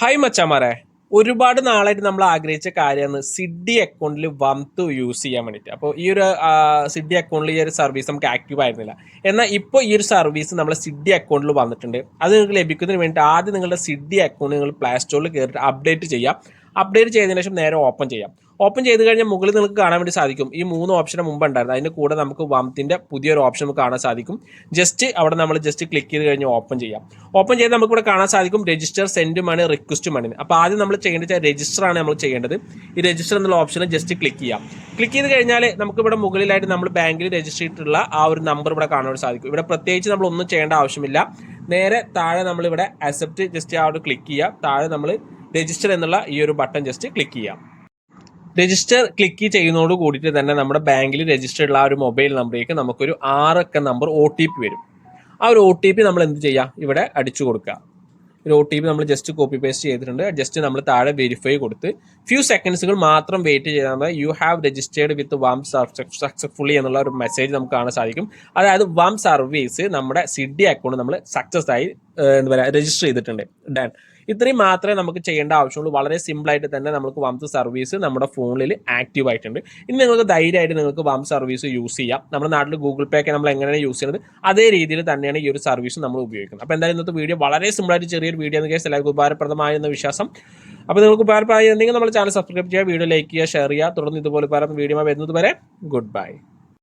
Hi മച്ചാമാരെ. ഒരുപാട് നാളായിട്ട് നമ്മൾ ആഗ്രഹിച്ച കാര്യമാണ് സിഡി അക്കൗണ്ടിൽ വംതു യൂസ് ചെയ്യാൻ വേണ്ടിയിട്ട്. അപ്പോൾ ഈ ഒരു സിഡി അക്കൗണ്ടിൽ ഈ ഒരു സർവീസ് നമുക്ക് ആക്റ്റീവ് ആയിരുന്നില്ല. എന്നാൽ ഇപ്പോൾ ഈ ഒരു സർവീസ് നമ്മൾ സിഡി അക്കൗണ്ടിൽ വന്നിട്ടുണ്ട്. അത് നിങ്ങൾക്ക് ലഭിക്കുന്നതിന് വേണ്ടി ആദ്യം നിങ്ങളുടെ സിഡി അക്കൗണ്ട് നിങ്ങൾ പ്ലേ സ്റ്റോറിൽ കയറിയിട്ട് അപ്ഡേറ്റ് ചെയ്യാം. അപ്ഡേറ്റ് ചെയ്തതിനു ശേഷം നേരെ ഓപ്പൺ ചെയ്യാം. ഓപ്പൺ ചെയ്ത് കഴിഞ്ഞാൽ മുകളിൽ നിങ്ങൾക്ക് കാണാൻ വേണ്ടി സാധിക്കും. ഈ മൂന്ന് ഓപ്ഷൻ മുമ്പ് ഉണ്ടായിരുന്നു അതിന്റെ കൂടെ നമുക്ക് വംത്തിന്റെ പുതിയൊരു ഓപ്ഷൻ നമുക്ക് കാണാൻ സാധിക്കും. ജസ്റ്റ് അവിടെ നമ്മൾ ജസ്റ്റ് ക്ലിക്ക് ചെയ്ത് കഴിഞ്ഞാൽ ഓപ്പൺ ചെയ്യാം. ഓപ്പൺ ചെയ്ത് നമുക്ക് ഇവിടെ കാണാൻ സാധിക്കും register send money request money അപ്പോൾ ആദ്യം നമ്മൾ ചെയ്യേണ്ടത് രജിസ്റ്റർ ആണ് നമ്മൾ ചെയ്യേണ്ടത്. ഈ രജിസ്റ്റർ എന്നുള്ള ഓപ്ഷൻ ജസ്റ്റ് ക്ലിക്ക് ചെയ്യാം. ക്ലിക്ക് ചെയ്ത് കഴിഞ്ഞാൽ നമുക്ക് ഇവിടെ മുകളിലായിട്ട് നമ്മൾ ബാങ്കിൽ രജിസ്റ്റർ ചെയ്തിട്ടുള്ള ആ ഒരു നമ്പർ ഇവിടെ കാണാൻ സാധിക്കും. ഇവിടെ പ്രത്യേകിച്ച് നമ്മൾ ഒന്നും ചെയ്യേണ്ട ആവശ്യമില്ല. നേരെ താഴെ നമ്മളിവിടെ അക്സെപ്റ്റ് ജസ്റ്റ് ആ ഒരു ക്ലിക്ക് ചെയ്യുക. താഴെ നമ്മൾ രജിസ്റ്റർ എന്നുള്ള ഈ ഒരു ബട്ടൺ ജസ്റ്റ് ക്ലിക്ക് ചെയ്യാം. രജിസ്റ്റർ ക്ലിക്ക് ചെയ്യുന്നതോട് കൂടിയിട്ട് തന്നെ നമ്മുടെ ബാങ്കിൽ രജിസ്റ്റർ ഉള്ള ആ ഒരു മൊബൈൽ നമ്പറിലേക്ക് നമുക്കൊരു ആറക്ക നമ്പർ ഒ ടി പി വരും. ആ ഒരു ഒ ടി പി നമ്മൾ എന്ത് ചെയ്യുക ഇവിടെ അടിച്ചു കൊടുക്കുക ഒരു ഒ ടി പി നമ്മൾ ജസ്റ്റ് കോപ്പി പേസ്റ്റ് ചെയ്തിട്ടുണ്ട്. ജസ്റ്റ് നമ്മൾ താഴെ വെരിഫൈ കൊടുത്ത് ഫ്യൂ സെക്കൻഡ്സുകൾ മാത്രം വെയിറ്റ് ചെയ്താൽ മതി. You have registered with Wam successfully എന്നുള്ള ഒരു മെസ്സേജ് നമുക്ക് കാണാൻ സാധിക്കും. അതായത് വാം സർവീസ് നമ്മുടെ സിഡി അക്കൗണ്ട് നമ്മൾ സക്സസ് ആയി എന്താ പറയുക രജിസ്റ്റർ ചെയ്തിട്ടുണ്ട്. ഡൺ ഇത്രയും മാത്രമേ നമുക്ക് ചെയ്യേണ്ട ആവശ്യമുള്ളൂ. വളരെ സിമ്പിളായിട്ട് തന്നെ നമുക്ക് വംസ് സർവീസ് നമ്മുടെ ഫോണിൽ ആക്റ്റീവ് ആയിട്ടുണ്ട്. ഇനി നിങ്ങൾക്ക് ധൈര്യമായിട്ട് നിങ്ങൾക്ക് വം സർവീസ് യൂസ് ചെയ്യാം. നമ്മുടെ നാട്ടിൽ ഗൂഗിൾ പേ ഒക്കെ നമ്മൾ എങ്ങനെയാണ് യൂസ് ചെയ്യുന്നത്? അതേ രീതിയിൽ തന്നെയാണ് ഈ ഒരു സർവീസ് നമ്മൾ ഉപയോഗിക്കുന്നത്. അപ്പോൾ എന്തായാലും ഇന്നത്തെ വീഡിയോ വളരെ സിമ്പിളായിട്ട് ചെറിയൊരു വീഡിയോ എന്ന് കേസ് എല്ലാവർക്കും ഉപകാരപ്രദമായെന്ന വിശ്വാസം. അപ്പോൾ നിങ്ങൾക്ക് ഉപകാരപ്രദമായിരുന്നെങ്കിൽ നമ്മൾ ചാനൽ സബ്സ്ക്രൈബ് ചെയ്യുക വീഡിയോ ലൈക്ക് ചെയ്യുക ഷെയർ ചെയ്യുക. തുടർന്ന് ഇതുപോലെ പല വീഡിയോ വരുന്നത് വരെ ഗുഡ് ബൈ